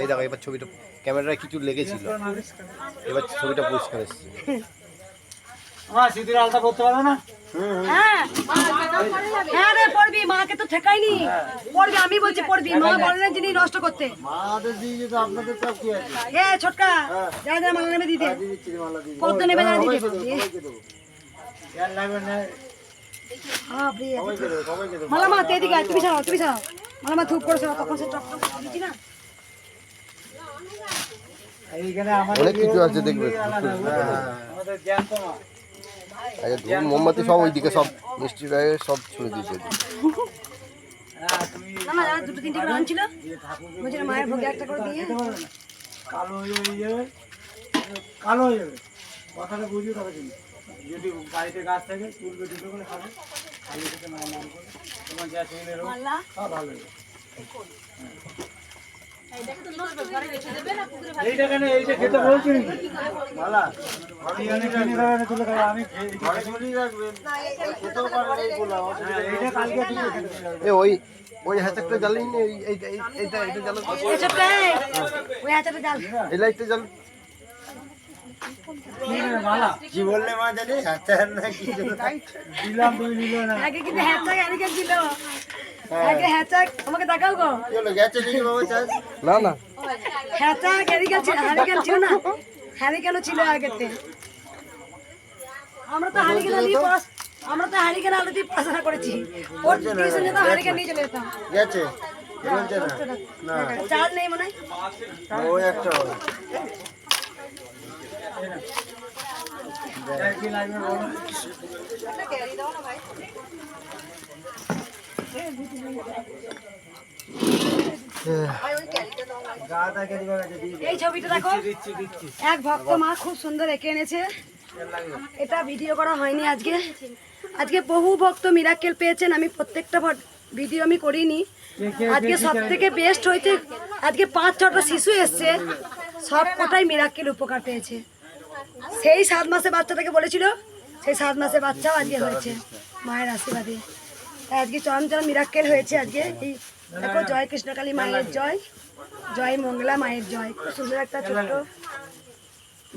এই দেখো এবার ছবিটা ক্যামেরায় কিছু লেগেছিল। এবার ছবিটা পরিষ্কার এসছে। হ্যাঁ হ্যাঁ রে পড়বি মাকে তো ঠেকাইনি। পড়বি আমি বলছি পড়বি মা বলে না জিনিস নষ্ট করতে। মাদের দিয়ে যেতে আপনাদের সব কি আছে? এ ছোটকা যা যা মালা নেবে দিতে দিয়ে কত নেবে দিতে মালা মা তুমি ছাড়াও তুমি ছাড়াও মালা মা ধূপ করেছ তখন সে টক টক দিচ্ছি না? অনেক কিছু আছে দেখবে। আমাদের জ্যান্ত মা। আচ্ছা ধূপ মোমবাতি সব ওইদিকে সব মিষ্টি রায়ে সব ছুঁড়ে দিয়েছে হ্যাঁ না না দুটো তিনটে করে আনছিল। বলছি মায়ের ভোগে একটা করে দিয়ে। কালো হয়ে যাবে কালো হয়ে যাবে। কথাটা বুঝিয়ে তবে কিন্তু যদি বাড়িতে গাছ থাকে তুলবে দুটো করে খাবে। খালি খেতে না নাম করে। তোমার যা ছেলে রোগ সব ভালো ওই ওই এই এইটা এই- এইটা এটা জ্বালো। ওই এই লাইটটা জ্বালো। কি বললে মা জানি হাতার না। কি দিলাম তুমি নিলে না আগে কিন্তু হ্যাচাক এদিকে ছিল আগে আমাকে দেখাও গো চলো গেছে নাকি বাবা চাষ না না হ্যাচাক এদিকে ছিল হারিকেন ছিল না হারিকেনও ছিল আগেতে আমরা তো হারিকেন আলু দিয়ে আমরা তো হারিকেন আলু দিয়ে পড়াশোনা করেছি ওর টিউশন যেতাম হারিকেন নিয়ে চলে যেতাম গেছে না না নেই মনে হয়। একটা। এক ভক্ত মা খুব সুন্দর এঁকে এনেছে। এটা ভিডিও করা হয়নি আজকে। আজকে বহু ভক্ত মিরাকেল পেয়েছেন। আমি প্রত্যেকটা ভিডিও আমি করিনি। আজকে সব থেকে বেস্ট হয়েছে, আজকে পাঁচ ছটা শিশু এসছে। সব কটাই মিরাকেল উপকার পেয়েছে। সেই সাত মাসে বাচ্চাটাকে বলেছিল সেই সাত মাসে বাচ্চাও আজকে হয়েছে মায়ের আশীর্বাদে। তাই আজকে চরম চরম মিরাক্কেল হয়েছে আজকে। এই দেখো জয় কৃষ্ণকালী মায়ের জয় জয় মঙ্গলা মায়ের জয়। খুব সুন্দর একটা ছোট্ট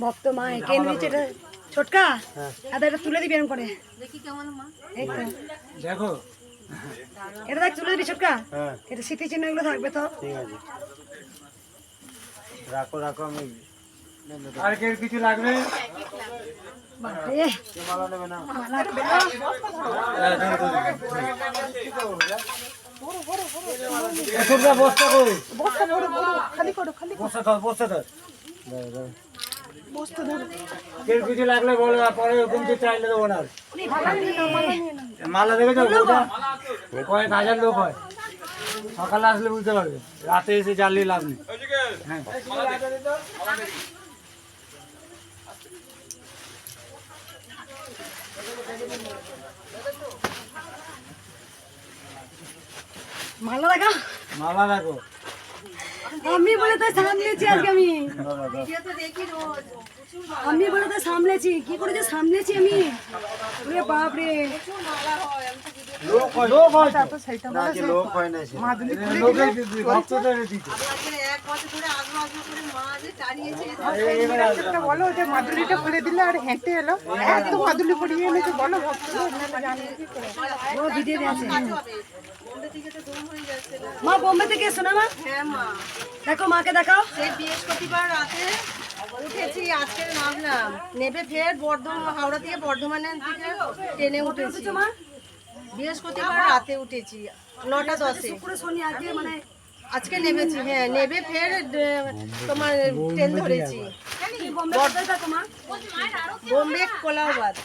ভক্ত মা এঁকে নিয়েছে এটা ছোটকা? আদা এটা তুলে দিবি এরকম করে। দেখো এটা দেখ তুলে দিবি ছোটকা? হ্যাঁ। এটা স্মৃতিচিহ্ন এগুলো থাকবে তো। ঠিক আছে। রাখো রাখো আমি আর কে কিছু লাগবে? মালা নেবে না মা লাগবে না। ওষুধটা বস্তা কই? বস্তা ধরো, ধরো, খালি করো খালি বস্তা ধর বস্তা ধর। বস্তা কিছু লাগলে বলো আর পরে কিন্তু চাইলে দেবো না মালা দেখেছ বউটা? কয়েক হাজার লোক হয়। সকালে আসলে বুঝতে পারবে। রাতে এসে জ্বালিয়ে লাভ নেই। হ্যাঁ। মালা আমি বলে তো সামলেছি আজকে আমি। আমি বলে তো সামলেছি। কি করে যে সামলেছি আমি। ওরে বলো যে মাদুলিটা খুলে দিলে আর হেঁটে এলো। এত মাদুলি এনেছে বলো। মা বোম্বে থেকে এসো না মা। হ্যাঁ মা। দেখো মাকে দেখাও। সেই বৃহস্পতিবার রাতে উঠেছি আজকে নামলাম নেবে ফের বর্ধমান হাওড়া থেকে বর্ধমানের দিকে ট্রেনে উঠেছি মা? বৃহস্পতিবার রাতে উঠেছি নটা দশে। পুরো শনি আজকে মানে আজকে নেমেছি হ্যাঁ নেবে ফের তোমার ট্রেন ধরেছি। বোম্বে কোলাবাদ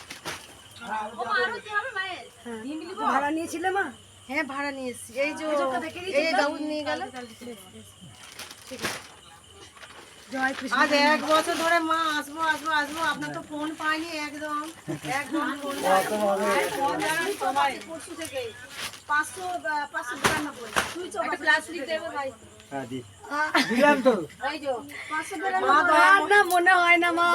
ভাড়া নিয়েছিলে মা? হ্যাঁ ভাড়া নিয়ে এসেছি। এই যে এই? দাউদ নিয়ে গেল। জয় কৃষ্ণ আজ এক বছর ধরে মা আসব আসব আসব। আপনার তো ফোন পাইনি একদম। একদম পরশু থেকে পাঁচশো পাঁচশো বিরানব্বই একটা গ্লাস লিখতে হবে ভাই হ্যাঁ দি। দিলাম তো। এই যে পাঁচশো মা মনে হয় না মা।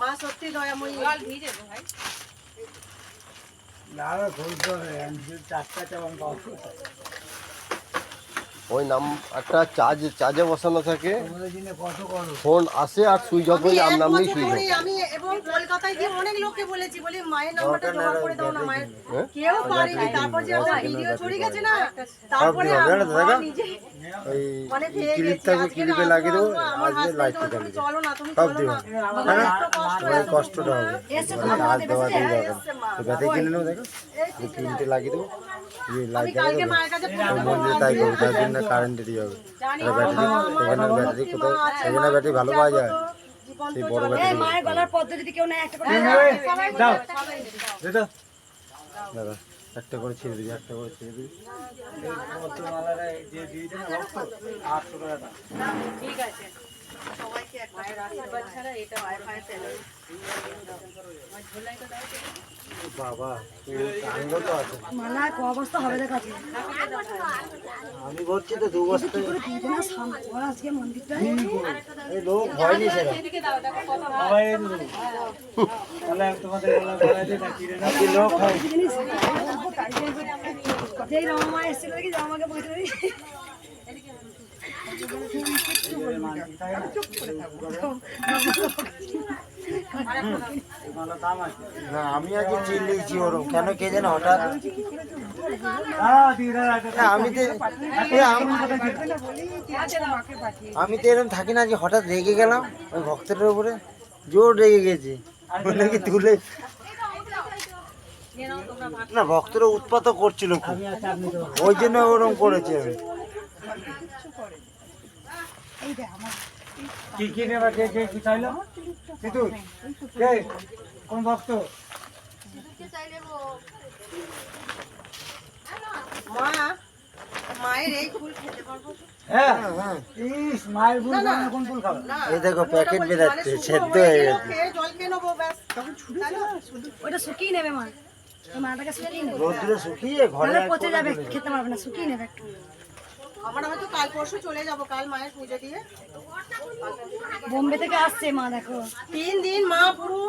মা সত্যি দয়াময়ী। চারটা চাবান পাওয়া ওই নাম্বারটা চার্জ চার্জে বসানো থাকে। ফোন আসে আর সুইচ অফ হয়ে আমি আম এক নামলেই সুইচ অফ আমি এবং কলকাতায় গিয়ে অনেক লোককে বলেছি বলি মায়ের নাম্বারটা জোগাড় করে দাও না মায়ের। হ্যাঁ? কেউ পারেনি তারপর যে আমার ভিডিও ছড়িয়ে গেছে না তারপরে দেখো? নিজে ওই মানে গেছি আজকে লাগিয়ে দেবো আজকে বলছে, চলো না তুমি সব দিও হ্যাঁ এত মানে কষ্টটা হবে। তোমার দেওয়া দিয়ে। তো কিনে নেব দেখো। লাগিয়ে দেবো। আমি লাইট মন্দিরে তাই করব যার জন্য কারেন্ট দিয়ে হবে। ব্যাটারি সেখানে ব্যাটারি কোথায়? সেখানে ব্যাটারি ভালো পাওয়া যায়? সেই বড় ব্যাটারি মায়ের গলার পদ্ধতি যদি কেউ নেয় একটা করে দাও। দাদা একটা করে ছেড়ে দিবি একটা করে ছেড়ে দিবি। ঠিক আছে। সবাইকে এক আশীর্বাদ ছাড়া এটা ওয়াইফাই তেলে বাবা আনন্দ তো আছে। মালা ক অবস্থা হবে দেখাচ্ছি। আমি ভরছি তো দু বস্তা। আজকে মন্দিরটা। এই লোক হয়নি সেটা তাহলে তোমাদের লোক হয়? যেই রমা এসেছিল আছে না আমি আজকে চিল্লিয়েছি ওরম কেন কে জানে হঠাৎ? এ, আমি তো আমি- তো এরকম থাকি না যে হঠাৎ রেগে গেলাম ওই ভক্তটার উপরে। জোর রেগে গেছে। বলে কি তুলে না ভক্তরা উৎপাত করছিল খুব। ওই জন্য ওরকম করেছি আমি। কি কি নেবা কে কে কি চাইলো? কে কোন ভক্ত? এই ফুল খেতে পারব? তো? হ্যাঁ। হ্যাঁ দেখো প্যাকেট বেরাচ্ছে মানে সেদ্ধ হয়ে গেছে। শুকিয়ে নেবে মা। মাটাকে শুকিয়ে নেবে। রোদ্রে শুকিয়ে ঘরে পচে যাবে খেতে পারবে না শুকিয়ে নেবে একটু। আমার হয়তো কাল পরশু চলে যাব কাল মায়ের পুজো দিয়ে। বোম্বে থেকে আসছে মা দেখো। তিন দিন মা পুরো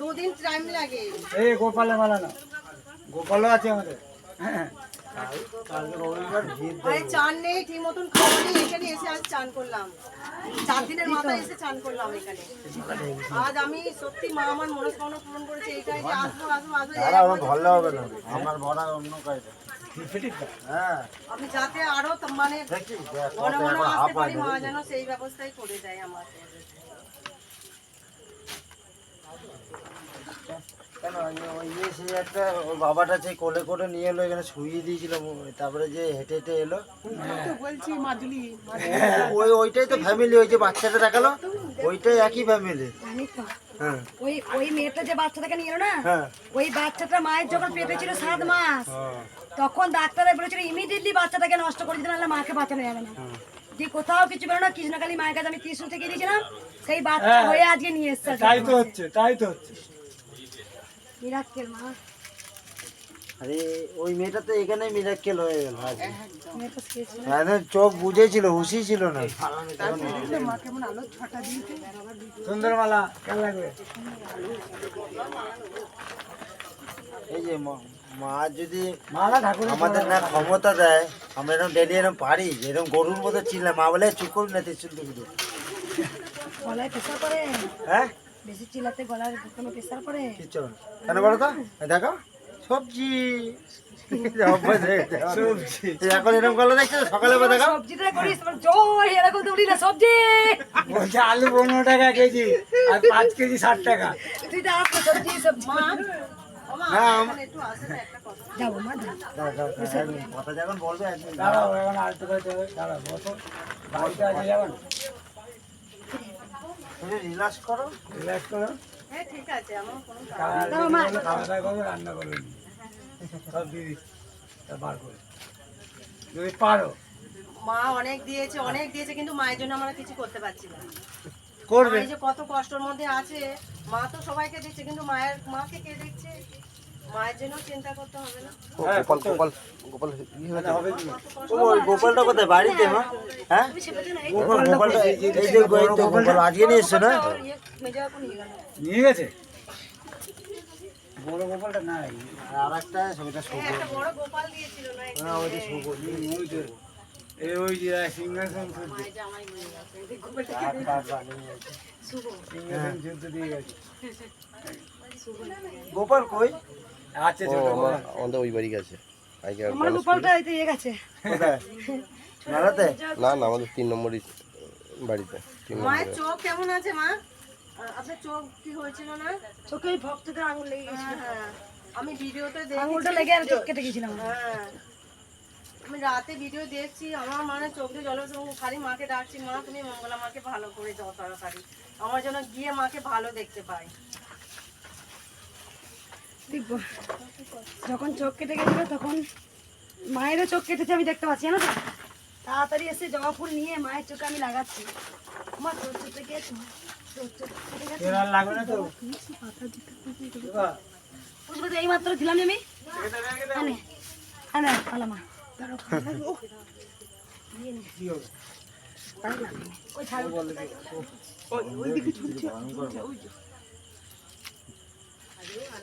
দুদিন টাইম লাগে। এই গোপালের মালা না গোপালও আছে আমাদের। হ্যাঁ আরে চান নেই ঠিক মতন খাওয়া নেই এখানে এসে আজ চান করলাম। চার দিনের মাথায় এসে চান করলাম এখানে। আজ আমি সত্যি মা আমার মনস্কামনা পূরণ করেছে এইটাই যে আসব আসব আসব দাঁড়া হবে না। আমার ভরা অন্য কাজে আমি যাতে আরও মানে মনে মনে আসতে পারি মা যেন সেই ব্যবস্থাই করে দেয় আমার। কেন? ওই ওই ইয়ে সেই একটা বাবাটা সেই কোলে করে নিয়ে এলো এখানে শুইয়ে দিয়েছিল তারপরে যে হেঁটে হেঁটে এলো। বলছি মাদুলি ওই ওইটাই তো ফ্যামিলি ওই যে বাচ্চাটা দেখাল ওইটাই একই ফ্যামিলি জানি তো হ্যাঁ। ওই ওই মেয়েটা যে বাচ্চাটাকে নিয়ে এলো না হ্যাঁ। ওই বাচ্চাটা মায়ের যখন পেটে ছিল সাত মাস হ্যাঁ। তখন ডাক্তাররা বলেছিল ইমিডিয়েটলি বাচ্চাটাকে নষ্ট করে দিতে নাহলে মাকে বাঁচানো যাবে না। যে কোথাও কিছু বেরো না কৃষ্ণকালী মায়ের কাছে আমি ত্রিশুল থেকে দিয়েছিলাম সেই বাচ্চা হ্যাঁ। হয়ে আজকে নিয়ে এসছে। তাই তো হচ্ছে তাই তো হচ্ছে। মিরাক্কেল মা। আরে ওই মেয়েটা তো এখানেই মিরাক্কেল হয়ে গেল। একদম। চোখ বুঝেছিল হুশি ছিল না। সুন্দর মালা কেমন লাগবে? এই যে মা- মা যদি আমাদের না ক্ষমতা দেয় আমরা এরকম ডেলি এরকম পারি এরকম গরুর মতো চিনলাম মা বলে চুপ করুন না টুকুর গলায় হ্যাঁ? বেশি চিল্লাতে গলার কোনো প্রেশার পড়ে? কিচ্ছু হবে না। কেন বলো তো? এই দেখো সবজি। অভ্যাস হয়ে গেছে আমার। সবজি। এই এখন এরকম করলে দেখছ সকালে বা দেখো। সবজিটা করিস তোমার জয় এরকম তো বলি না সবজি। বলছে আলু পনেরো টাকা কেজি আর পাঁচ কেজি ষাট টাকা। তুই তো আসতো সবজি সবজি মা। না, আম- এখানে একটু আসে না একটা কথা। যাব মা যাব। দাঁড়া, দাঁড়া, দাঁড়া, একদম কথা যখন বলবে একদম দাঁড়াও এখন আলটু করে দাঁড়াও বসো। বাড়িতে আছে যাবেন রিল্যাক্স করো। রিল্যাক্স করো। হ্যাঁ ঠিক আছে আমার কোনো খাওয়া দাও মা। রান্না করবে সব দিয়ে বার করে। যদি পারো। মা অনেক দিয়েছে অনেক দিয়েছে কিন্তু মায়ের জন্য আমরা কিছু করতে পারছি না। করবে। এই যে কত কষ্টের মধ্যে আছে মা তো সবাইকে দিচ্ছে কিন্তু মায়ের মাকে কে দেখছে মায়ের জন্য চিন্তা করতে হবে না। হ্যাঁ, গোপাল গোপাল গোপাল ই হয়েছে। হবে ও, গোপালটা কোথায়? বাড়িতে মা? হ্যাঁ? গোপালটা এই যে গোপাল আজকে নিয়ে এসছো না? ইয়ে মেজে নিয়ে গেছে? বড় গোপালটা নাই। আর একটা ছবিটা শুভ। একটা বড় গোপাল দিয়েছিল না না ওইটা শুভ। ওই যে এই ওই যে সিংহাসন যুদ্ধ দিয়ে গেছে। গোপাল কই? আছে ছোট আমার আমাদের ওই বাড়ি গেছে। আমার গণেশ গোপালটা এই ইয়ে গেছে। পুজো- না না আমাদের তিন নম্বরই বাড়িতে মায়ের চোখ কেমন আছে মা? আপনার চোখ কি হয়েছিল না? চোখে ওই ভক্তদের আঙুল লেগে গেছিল। হ্যাঁ আমি ভিডিওতে আঙুলটা লেগে আর চোখ কেটে গেছিলাম। হ্যাঁ। আমি রাতে ভিডিও দেখছি আমার মানে চোখ দিয়ে জল খালি মাকে ডাকছি মা তুমি মঙ্গলা মাকে ভালো করে যাও তাড়াতাড়ি। আমার জন্য গিয়ে মাকে ভালো দেখতে পাই যখন চোখ কেটে গেছিল তখন মায়েরও চোখ কেটেছে আমি দেখতে পাচ্ছি জানো তো? তাড়াতাড়ি এসে জবা ফুল নিয়ে মায়ের চোখে আমি লাগাচ্ছি। আমার চোখ চোখে গেছে? তো? এই মাত্র দিলাম আমি আনে। আনে মা। ওই ছাড়ো। বাবু এই ভাই তোমার পচা গরম তো জানি হ্যাঁ হ্যাঁ তোমার হিসাবে ভক্ত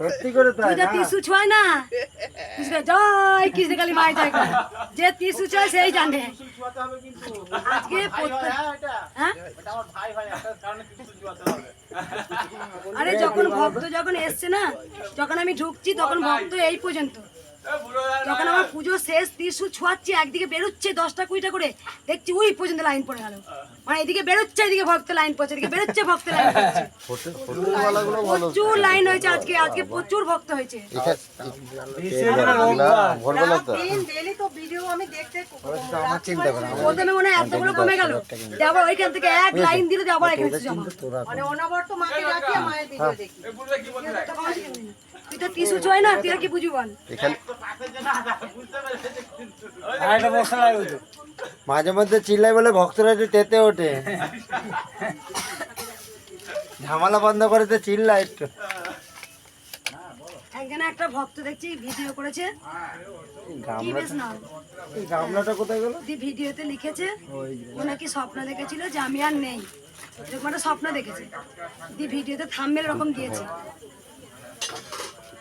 সত্যি করে তাই তুই তো টিসু না। কৃষ্ণ জয় কৃষ্ণ কালী মাই জয় কর। যে সেই জানে। আজকে হ্যাঁ? আরে যখন ভক্ত যখন এসছে না যখন আমি ঢুকছি তখন ভক্ত এই পর্যন্ত। যখন আমার পুজো শেষ ত্রিশু ছোঁয়াচ্ছি একদিকে বেরোচ্ছে দশটা কুড়িটা করে দেখছি ওই পর্যন্ত লাইন পড়ে গেল। মানে এদিকে বেরোচ্ছে এদিকে ভক্ত লাইন পড়ছে এদিকে বেরোচ্ছে ভক্ত লাইন পড়ছে। হোটেলওয়ালাগুলো ভালো। প্রচুর লাইন হয়েছে আজকে আজকে প্রচুর ভক্ত হয়েছে। এখানে না ভরবে না তো দিন ডেলি তো ভিডিও আমি দেখতে আমার চিন্তা করে। প্রথমে মনে হয় এতগুলো কমে গেল। আবার ওইখান থেকে এক লাইন দিলে আবার এখানে মানে অনাবর্ত মাকে ডাকি মায়ের ভিডিও দেখি। ছয় না? তুই আর কি বল এখানে মাঝে মধ্যে চিল্লাই বলে ভক্তরা একটু তেতে ওঠে। ঝামেলা বন্ধ করে তো চিল্লা একটু। এখানে একটা ভক্ত দেখছি ভিডিও করেছে। কি এই গামলাটা কোথায় গেল? দি ভিডিওতে লিখেছে ও নাকি স্বপ্ন দেখেছিল যে আমি আর নেই। এরকম একটা স্বপ্ন দেখেছে। দি ভিডিওতে থাম্বেল রকম দিয়েছে।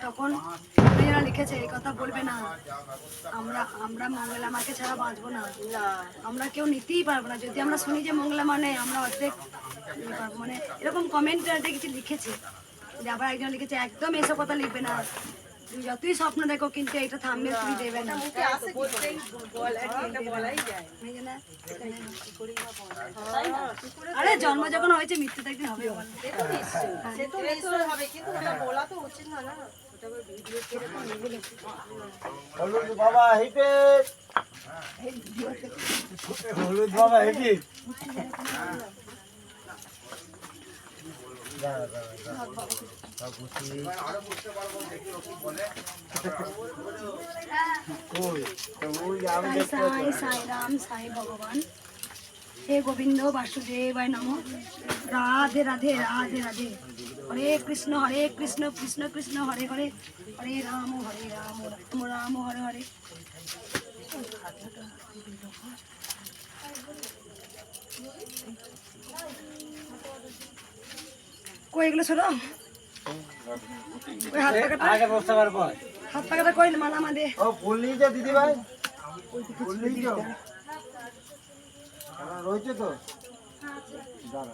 তখন মেয়েরা লিখেছে এই কথা বলবে না। আমরা আমরা মঙ্গলা মাকে ছাড়া বাঁচবো না। আমরা কেউ নিতেই পারব না। যদি আমরা শুনি যে মঙ্গলা মা নেই আমরা অর্ধেক পারব। মানে এরকম কমেন্ট কিছু লিখেছে। যে আবার একজন লিখেছে একদম এসব কথা লিখবে না। তুমি যতই স্বপ্ন দেখো কিন্তু এটা থামবে তুমি দেবে না। মুখে আসে কি করে? এটা বলাই যায়। এই যে না, আরে জন্ম যখন হয়েছে মৃত্যু তো একদিন হবে সে তো হবে। কিন্তু বলা তো উচিত না না। হে গোবিন্দ বাসুদেবায় নম। রাধে রাধে রাধে রাধে। হরে কৃষ্ণ হরে কৃষ্ণ কৃষ্ণ কৃষ্ণ হরে হরে হরে রাম হরে রাম রাম রাম হরে হরে। কই এগুলো ছোট হাত পাকাটা আগে বসতে পারব হাত পাকাটা কই মালা মাদে? ও ফুল নিয়েছো দিদি ভাই ফুল নিয়েছো? রয়েছে তো? দাঁড়া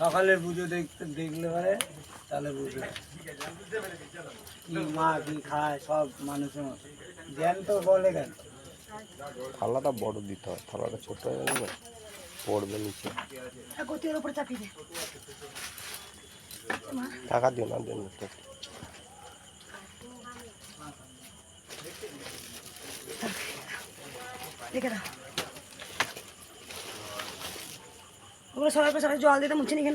সকালের পুজো দেখতে দেখলে পরে তাহলে বুঝবে। কি মা কি খায় সব মানুষের মতো। জ্ঞান তো বলে কেন? থালাটা বড় দিতে হয় থালাটা ছোট হয়ে গেলে পড়বে নিচে। গতির উপরে চাপিয়ে দে। টাকা দিও না দিন। রেখে দাও। ওগুলো সবাই সবাই জল দিতে মুছে নিয়ে